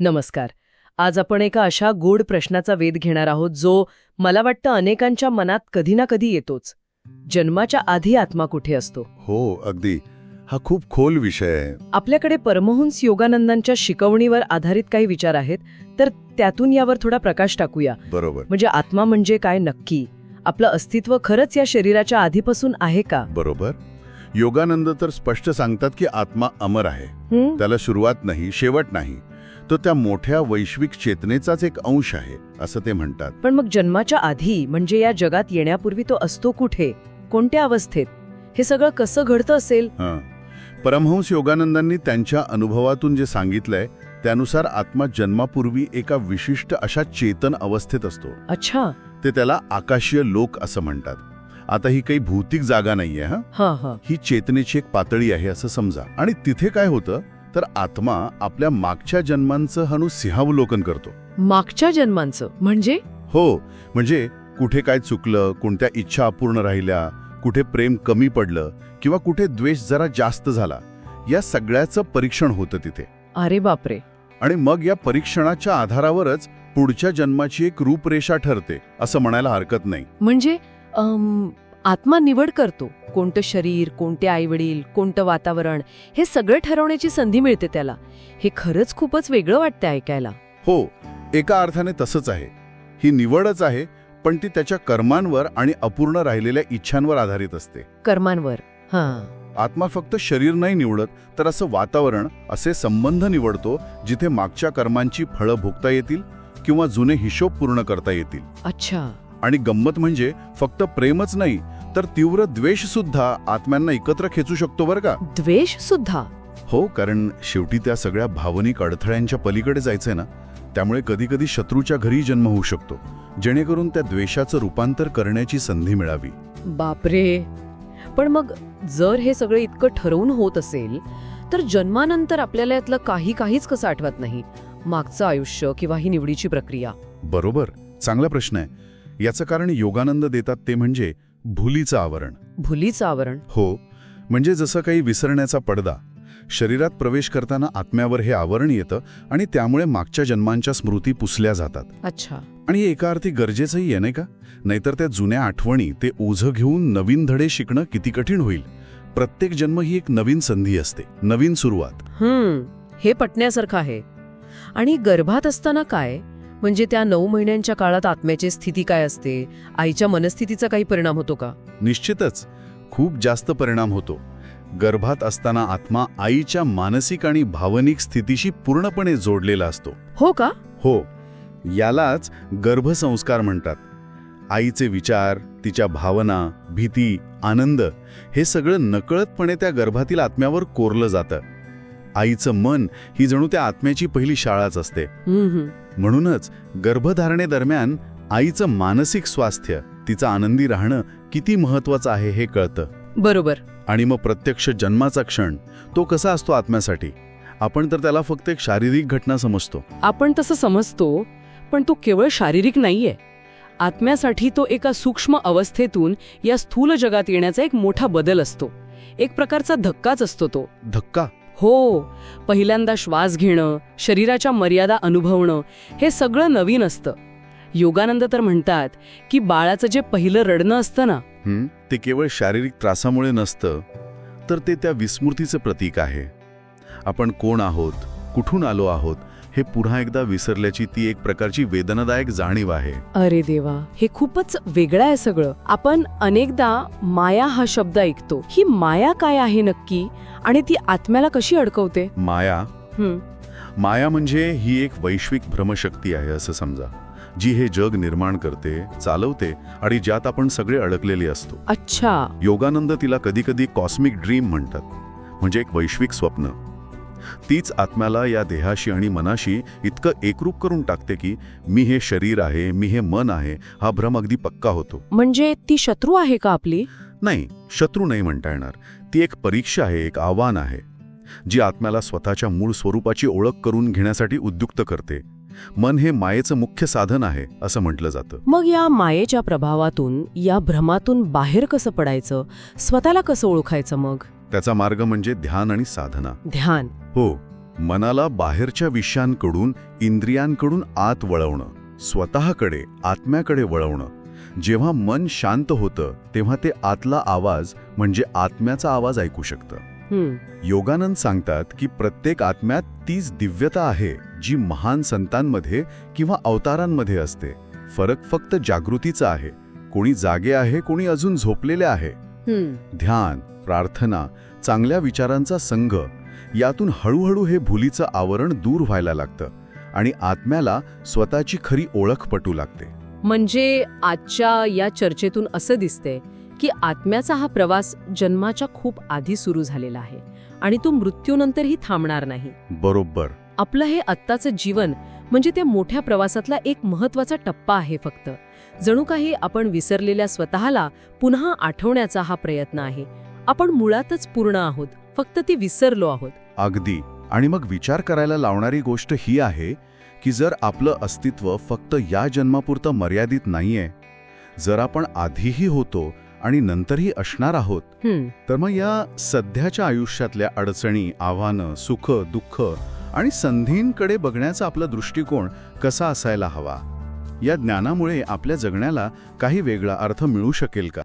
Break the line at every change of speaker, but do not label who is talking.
नमस्कार. आज आपण एका अशा गोड प्रश्नाचा वेध घेणार आहोत जो मला वाटतं अनेकांच्या मनात कधी ना कधी येतोच. जन्माच्या आधी आत्मा कुठे असतो?
हो अगदी. हा खूप खोल विषय आहे.
आपल्याकडे परमहंस योगानंदांच्या शिकवणीवर आधारित काही विचार आहेत तर त्यातून यावर थोडा प्रकाश टाकूया.
बरोबर.
म्हणजे आत्मा म्हणजे काय नक्की? आपलं अस्तित्व खरंच या शरीराच्या आधीपासून आहे का?
बरोबर. योगानंद तर स्पष्ट सांगतात की आत्मा अमर आहे? त्याला सुरुवात नाही शेवट नाही. तो त्या मोठ्या वैश्विक चेतनेचाच एक अंश आहे असं ते म्हणतात.
पण मग जन्माच्या आधी म्हणजे या जगात येण्यापूर्वी तो असतो कुठे? कोणत्या अवस्थेत? हे सगळं कसं घडतं असेल?
हं. परमहंस योगानंदांनी त्यांच्या अनुभवातून जे सांगितलंय त्यानुसार आत्मा जन्मापूर्वी एका विशिष्ट अशा चेतन अवस्थेत असतो.
अच्छा.
ते त्याला आकाशीय लोक असं म्हणतात. आता ही काही भौतिक जागा नाहीये हा?
ही
चेतनेची एक पातळी आहे असं समजा. आणि तिथे काय होतं? तर आत्मा आपल्या मागच्या जन्मांचं हनु सिंहावलोकन करतो.
मागच्या जन्मांचं म्हणजे?
हो म्हणजे कुठे काय चुकलं कोणत्या इच्छा अपूर्ण राहिल्या कुठे प्रेम कमी पडलं किंवा कुठे द्वेष जरा जास्त झाला या सगळ्याचं परीक्षण होतं तिथे.
अरे बापरे.
आणि मग या परीक्षणाच्या आधारावरच पुढच्या जन्माची एक रूपरेषा ठरते असं म्हणायला हरकत नाही.
म्हणजे आत्मा निवड करतो. कोणतं शरीर कोणते आईवडील कोणतं वातावरण हे सगळं ठरवण्याची संधी मिळते त्याला. हे खरंच खूपच वेगळं वाटतं ऐकायला.
हो एका अर्थाने तसंच आहे. ही निवडच आहे पण ती त्याच्या कर्मांवर आणि अपूर्ण राहिलेल्या इच्छांवर आधारित असते.
कर्मांवर हा.
आत्मा फक्त शरीर नाही निवडत तर असं वातावरण असे संबंध निवडतो जिथे मागच्या कर्मांची फळं भोगता येतील किंवा जुने हिशोब पूर्ण करता येतील.
अच्छा.
आणि गंमत म्हणजे फक्त प्रेमच नाही तर तीव्र द्वेष सुद्धा आत्म्यांना एकत्र खेचू शकतो बरं का?
द्वेष सुद्धा
हो कारण शेवटी त्या सगळ्या भावनिक अडथळ्यांच्या पलीकडे जायचंय ना त्यामुळे कधी कधी शत्रूच्या घरी जन्म होऊ शकतो जेणेकरून त्या द्वेषाचं रूपांतर करण्याची संधी मिळावी.
बापरे! पण मग जर हे सगळं इतकं ठरवून होत असेल तर जन्मानंतर आपल्याला यातलं काही काहीच कसं आठवत नाही? मागचं आयुष्य किंवा ही निवडीची प्रक्रिया?
बरोबर चांगला प्रश्न आहे. याचं कारण योगानंद देतात ते म्हणजे भुलीचं आवरण.
भुलीचं आवरण.
हो म्हणजे जसं काही विसरण्याचा पडदा शरीरात प्रवेश करताना आत्म्यावर हे आवरण येतं आणि त्यामुळे मागच्या जन्मांच्या स्मृती पुसल्या जातात.
अच्छा.
आणि हे एका अर्थी गरजेचंही आहे नाही का? नाहीतर त्या जुन्या आठवणी ते ओझं घेऊन नवीन धडे शिकणं किती कठीण होईल. प्रत्येक जन्म ही एक नवीन संधी असते नवीन सुरुवात.
हम्म हे पटण्यासारखं आहे. आणि गर्भात असताना काय? म्हणजे त्या नऊ महिन्यांच्या काळात आत्म्याची स्थिती काय असते? आईच्या मनस्थितीचा काही परिणाम होतो का?
निश्चितच. खूप जास्त परिणाम होतो. गर्भात असताना आत्मा आईच्या मानसिक आणि भावनिक स्थितीशी पूर्णपणे जोडलेला असतो.
हो का?
हो. यालाच गर्भसंस्कार म्हणतात. आईचे विचार तिच्या भावना भीती आनंद हे सगळं नकळतपणे त्या गर्भातील आत्म्यावर कोरलं जातं. आईचं मन ही जणू त्या आत्म्याची पहिली शाळाच असते. म्हणूनच गर्भधारणेदरम्यान आईचं मानसिक स्वास्थ्य तिचं आनंदी राहणं किती महत्वाचं आहे हे कळतं.
बरोबर.
आणि मग प्रत्यक्ष जन्माचा क्षण तो कसा असतो आत्म्यासाठी? आपण तर त्याला फक्त एक शारीरिक घटना समजतो.
आपण तसं समजतो पण तो केवळ शारीरिक नाहीये. आत्म्यासाठी तो एका सूक्ष्म अवस्थेतून या स्थूल जगात येण्याचा एक मोठा बदल असतो. एक प्रकारचा धक्काच असतो तो.
धक्का?
हो पहिल्यांदा श्वास घेणं शरीराच्या मर्यादा अनुभवणं हे सगळं नवीन असतं. योगानंद तर म्हणतात की बाळाचं जे पहिलं रडणं असतं ना
ते केवळ शारीरिक त्रासामुळे नसतं तर ते त्या विस्मृतीचं प्रतीक आहे. आपण कोण आहोत? कुठून आलो आहोत? हे पुन्हा एकदा विसरल्याची ती एक प्रकारची वेदनादायक जाणीव आहे.
अरे देवा हे खूपच वेगळं आहे सगळं. आपण अनेकदा माया हा शब्द ऐकतो. ही माया काय आहे नक्की? आणि ती आत्म्याला कशी अडकवते?
माया?
हं,
माया म्हणजे ही एक वैश्विक भ्रमशक्ती आहे असं समजा जी हे जग निर्माण करते चालवते आणि ज्यात आपण सगळे अडकलेले असतो.
अच्छा.
योगानंद तिला कधीकधी कॉस्मिक ड्रीम म्हणतात. म्हणजे एक वैश्विक स्वप्न. तीच आत्म्याला या देहाशी आणि मनाशी इतकं एकरूप करून टाकते की मी हे शरीर आहे मी हे मन आहे हा भ्रम अगदी पक्का होतो.
म्हणजे ती शत्रू आहे का आपली?
नाही शत्रू नाही म्हणता येणार. ती एक परीक्षा आहे एक आव्हान आहे जी आत्म्याला स्वतःच्या मूळ स्वरूपाची ओळख करून घेण्यासाठी उद्युक्त करते. मन हे मायेचं मुख्य साधन आहे असं म्हटलं जातं.
मग या मायेच्या प्रभावातून या भ्रमातून बाहेर कसं पडायचं? स्वतःला कसं ओळखायचं मग?
त्याचा मार्ग म्हणजे ध्यान आणि साधना.
ध्यान.
हो मनाला बाहेरच्या विषयांकडून इंद्रियांकडून आत वळवणं स्वतःकडे आत्म्याकडे वळवणं. जेव्हा मन शांत होतं तेव्हा ते आतला आवाज म्हणजे आत्म्याचा आवाज ऐकू शकतं. योगानंद सांगतात की प्रत्येक आत्म्यात तीच दिव्यता आहे जी महान संतांमध्ये किंवा अवतारांमध्ये असते. फरक फक्त जागृतीचा आहे. कोणी जागे आहे कोणी अजून झोपलेले आहे. ध्यान प्रार्थना चांगल्या विचारांचा संघ यातून हळूहळू हे भुलीचं आवरण दूर व्हायला लागतं आणि आत्म्याला स्वतःची खरी ओळख पटू लागते.
म्हणजे आजच्या या चर्चेतून असं दिसतंय की आत्म्याचा हा प्रवास जन्माच्या खूप आधी सुरू झालेला आहे आणि तो मृत्यूनंतरही थांबणार नाही.
बरोबर.
आपलं हे आत्ताचं जीवन म्हणजे त्या मोठ्या प्रवासातला एक महत्त्वाचा टप्पा आहे फक्त. जणू काही आपण विसरलेल्या स्वतःला पुन्हा आठवण्याचा हा प्रयत्न आहे. आपण मुळातच पूर्ण आहोत फक्त ती विसरलो आहोत.
अगदी. आणि मग विचार करायला लावणारी गोष्ट ही आहे की जर आपलं अस्तित्व फक्त या जन्मापुरतं मर्यादित नाहीये जर आपण आधीही होतो आणि नंतरही असणार आहोत तर मग या सध्याच्या आयुष्यातल्या अडचणी आव्हानं सुख दुःख आणि संधींकडे बघण्याचा आपला दृष्टिकोन कसा असायला हवा? या ज्ञानामुळे आपल्या जगण्याला काही वेगळा अर्थ मिळू शकेल का?